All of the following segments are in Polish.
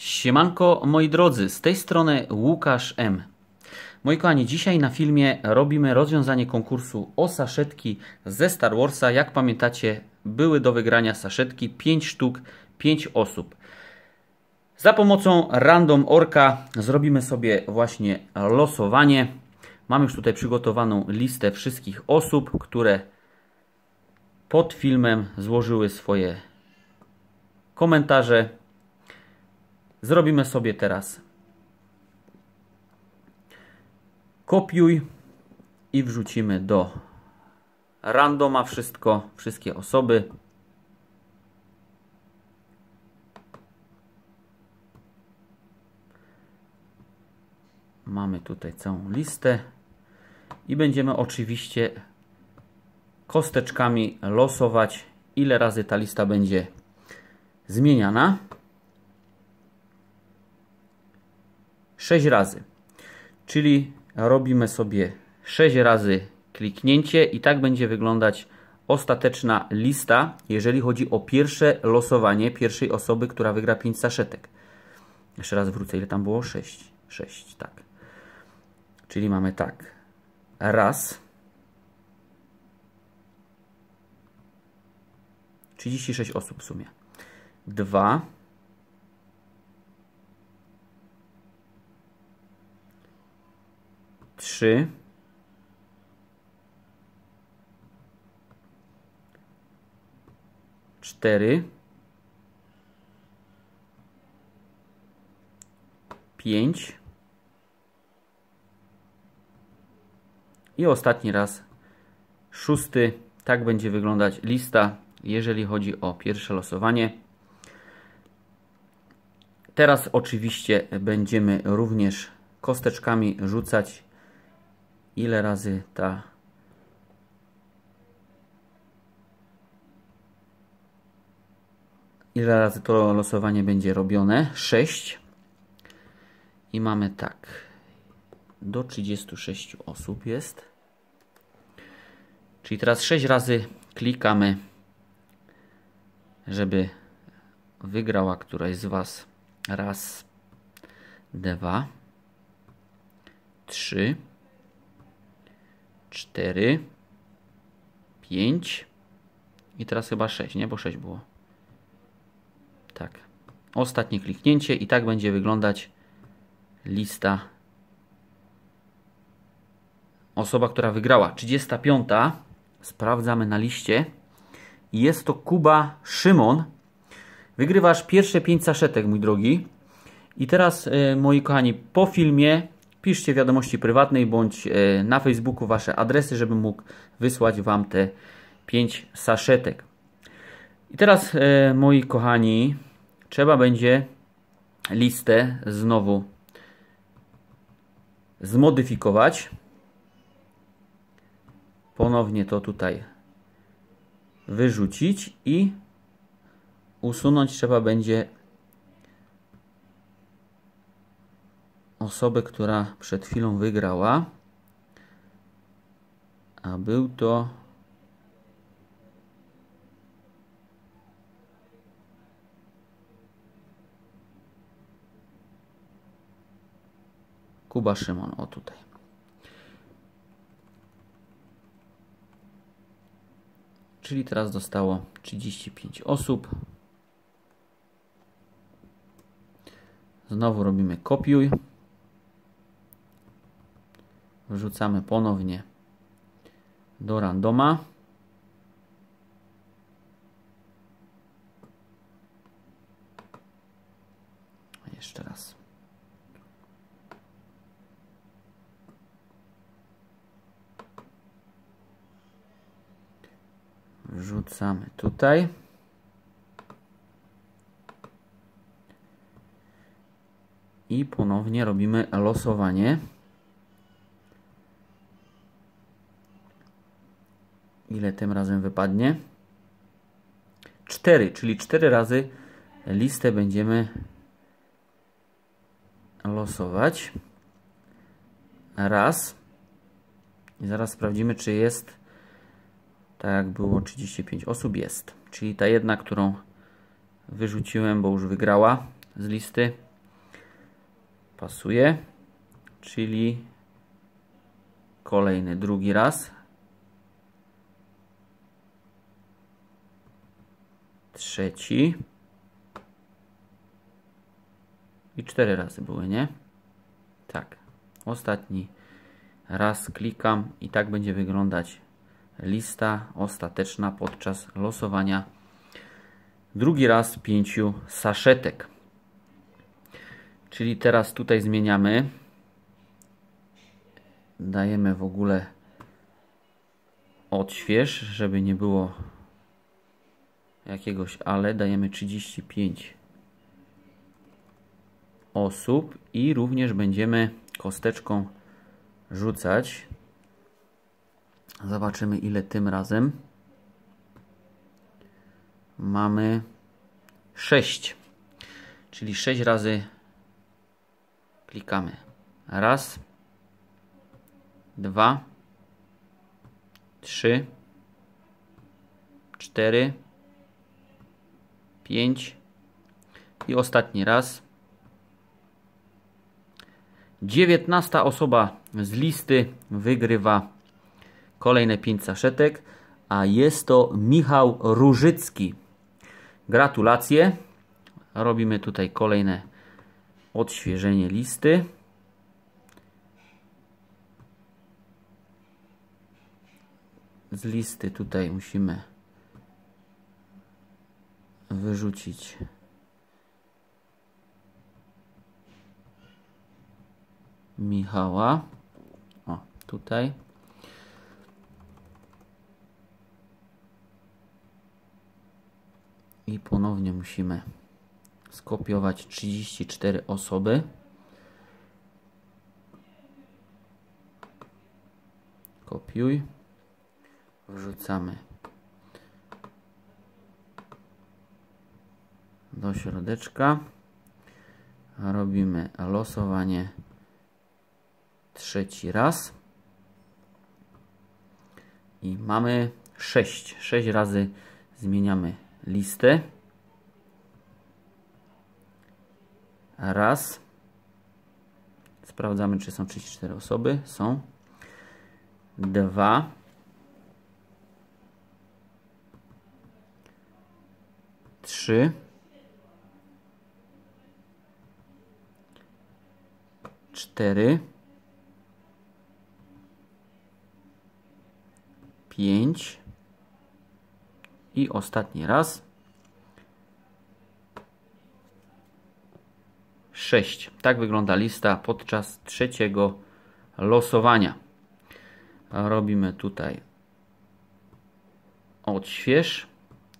Siemanko moi drodzy, z tej strony Łukasz M. Moi kochani, dzisiaj na filmie robimy rozwiązanie konkursu o saszetki ze Star Warsa. Jak pamiętacie, były do wygrania saszetki 5 sztuk, 5 osób. Za pomocą Random Orka zrobimy sobie właśnie losowanie. Mam już tutaj przygotowaną listę wszystkich osób, które pod filmem złożyły swoje komentarze. Zrobimy sobie teraz kopiuj i wrzucimy do randoma wszystko, wszystkie osoby. Mamy tutaj całą listę i będziemy oczywiście kosteczkami losować ile razy ta lista będzie zmieniana. 6 razy. Czyli robimy sobie 6 razy kliknięcie i tak będzie wyglądać ostateczna lista, jeżeli chodzi o pierwsze losowanie pierwszej osoby, która wygra 5 saszetek. Jeszcze raz wrócę, ile tam było? 6. 6, tak. Czyli mamy tak. Raz. 36 osób w sumie. Dwa. Trzy. Cztery. Pięć. I ostatni raz szósty. Tak będzie wyglądać lista, jeżeli chodzi o pierwsze losowanie. Teraz oczywiście będziemy również kosteczkami rzucać ile razy ta? Ile razy to losowanie będzie robione? 6 i mamy tak. Do 36 osób jest. Czyli teraz 6 razy klikamy żeby wygrała któraś z Was. Raz dwa trzy 4, 5 i teraz chyba 6, nie? Bo 6 było. Tak. Ostatnie kliknięcie i tak będzie wyglądać lista. Osoba, która wygrała. 35. Sprawdzamy na liście. Jest to Kuba Szymon. Wygrywasz pierwsze 5 saszetek, mój drogi. I teraz, e, moi kochani, po filmie piszcie wiadomości prywatnej bądź e, na Facebooku Wasze adresy, żebym mógł wysłać Wam te 5 saszetek. I teraz, e, moi kochani, trzeba będzie listę znowu zmodyfikować. Ponownie to tutaj wyrzucić i usunąć trzeba będzie osobę, która przed chwilą wygrała, a był to Kuba Szymon, o tutaj. Czyli teraz zostało 35 osób. Znowu robimy kopiuj. Wrzucamy ponownie do randoma. Jeszcze raz. Wrzucamy tutaj. I ponownie robimy losowanie. Ile tym razem wypadnie? 4, czyli 4 razy listę będziemy losować. Raz. I zaraz sprawdzimy, czy jest tak jak było 35 osób. Jest. Czyli ta jedna, którą wyrzuciłem, bo już wygrała z listy. Pasuje. Czyli kolejny drugi raz. Trzeci. I cztery razy były, nie? Tak. Ostatni raz klikam i tak będzie wyglądać lista ostateczna podczas losowania drugi raz pięciu saszetek. Czyli teraz tutaj zmieniamy. Dajemy w ogóle odśwież, żeby nie było jakiegoś ale. Dajemy 35 osób i również będziemy kosteczką rzucać. Zobaczymy ile tym razem. Mamy 6. Czyli 6 razy klikamy. Raz, dwa, trzy, cztery, pięć i ostatni raz. Dziewiętnasta osoba z listy wygrywa kolejne 5 saszetek, a jest to Michał Różycki. Gratulacje. Robimy tutaj kolejne odświeżenie listy. Z listy tutaj musimy wyrzucić Michała. O, tutaj. I ponownie musimy skopiować 34 osoby. Kopiuj. Wrzucamy do środeczka. Robimy losowanie trzeci raz. I mamy 6. 6 razy zmieniamy listę. Raz. Sprawdzamy, czy są 34 osoby. Są. Dwa. Trzy. Cztery. Pięć. I ostatni raz. 6. Tak wygląda lista podczas trzeciego losowania. Robimy tutaj odśwież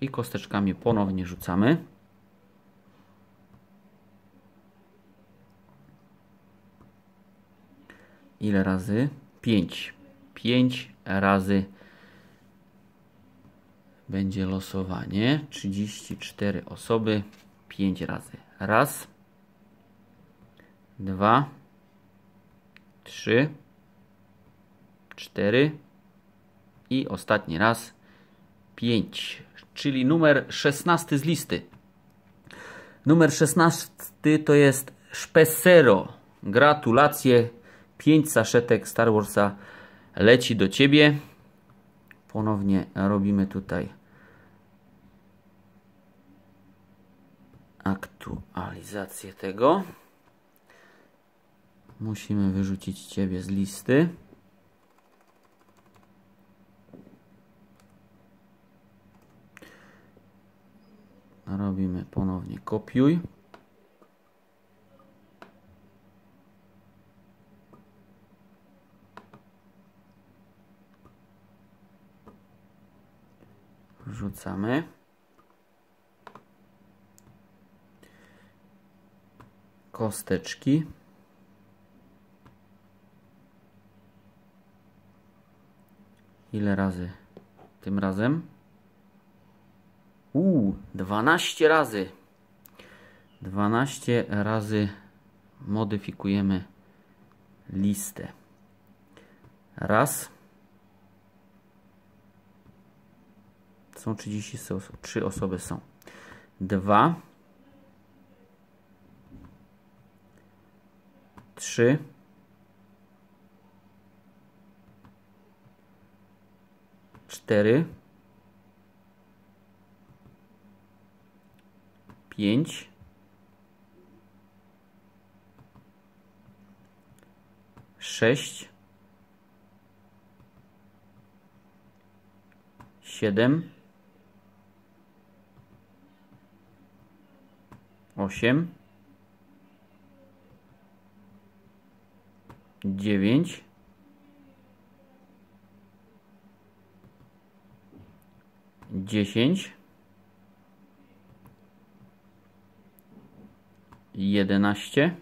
i kosteczkami ponownie rzucamy. Ile razy? 5. 5 razy będzie losowanie. 34 osoby. 5 razy. Raz dwa, trzy, cztery i ostatni raz pięć, czyli numer 16 z listy. Numer 16 to jest Spesero. Gratulacje. 5 saszetek Star Warsa leci do Ciebie. Ponownie robimy tutaj aktualizację tego. Musimy wyrzucić Ciebie z listy. Robimy ponownie kopiuj. Wrzucamy. Kosteczki. Ile razy tym razem? Uuu, 12 razy. 12 razy modyfikujemy listę. Raz. Są 33 osoby są. Dwa. trzy, cztery, pięć, sześć, siedem, osiem, dziewięć, dziesięć, jedenaście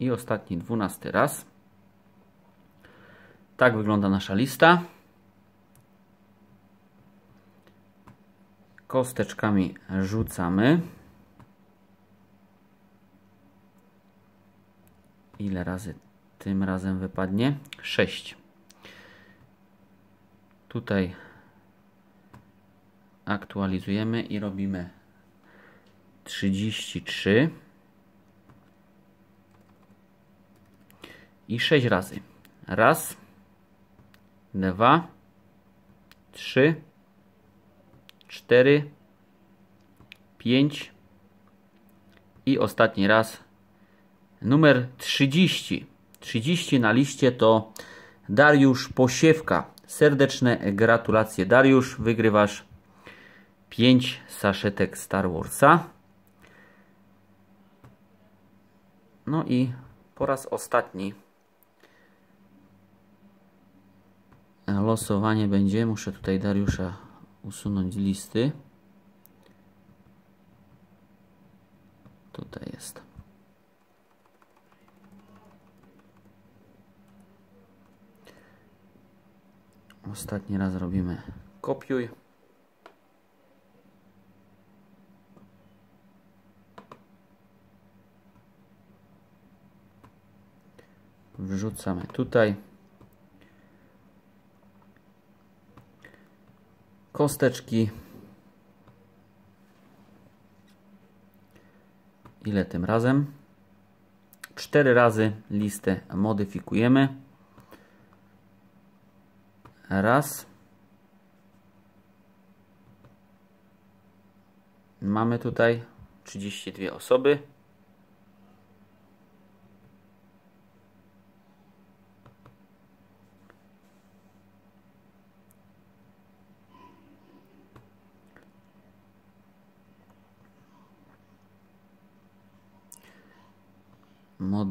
i ostatni dwunasty raz. Tak wygląda nasza lista. Kosteczkami rzucamy. Ile razy tym razem wypadnie? 6. Tutaj aktualizujemy i robimy 33 i 6 razy. Raz, dwa, trzy, cztery, pięć i ostatni raz numer 30. 30 na liście to Dariusz Posiewka. Serdeczne gratulacje Dariusz, wygrywasz 5 saszetek Star Warsa. No i po raz ostatni losowanie będzie. Muszę tutaj Dariusza usunąć z listy. Tutaj jest. Ostatni raz robimy kopiuj. Wrzucamy tutaj. Kosteczki. Ile tym razem? Cztery razy listę modyfikujemy. Raz. Mamy tutaj 32 osoby.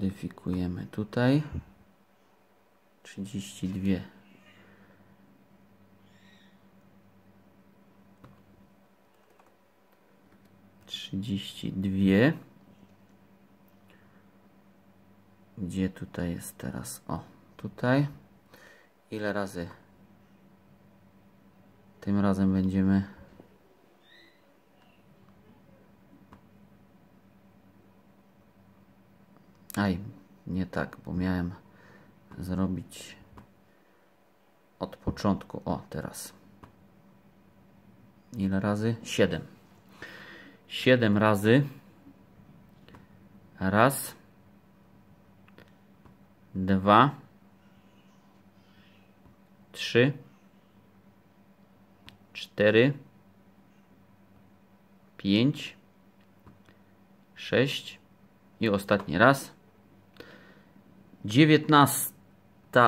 Modyfikujemy tutaj. 32 32 gdzie tutaj jest teraz? O tutaj. Ile razy? Tym razem będziemy Aj, nie tak, bo miałem zrobić od początku. O, teraz. Ile razy? 7. 7 razy. Raz. Dwa. Trzy. Cztery. Pięć. Sześć. I ostatni raz. 19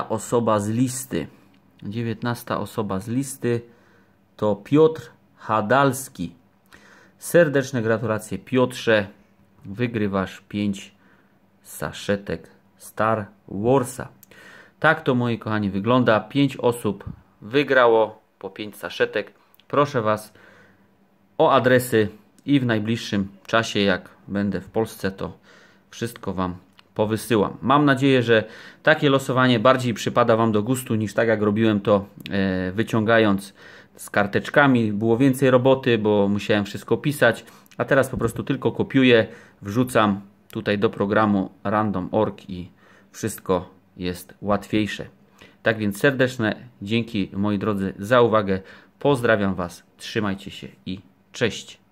osoba z listy. 19 osoba z listy to Piotr Hadalski. Serdeczne gratulacje Piotrze. Wygrywasz 5 saszetek Star Warsa. Tak to moi kochani wygląda. 5 osób wygrało po 5 saszetek. Proszę Was o adresy i w najbliższym czasie jak będę w Polsce to wszystko Wam powysyłam. Mam nadzieję, że takie losowanie bardziej przypada Wam do gustu niż tak jak robiłem to e, wyciągając z karteczkami. Było więcej roboty, bo musiałem wszystko pisać, a teraz po prostu tylko kopiuję, wrzucam tutaj do programu random.org i wszystko jest łatwiejsze. Tak więc serdeczne dzięki moi drodzy za uwagę. Pozdrawiam Was, trzymajcie się i cześć.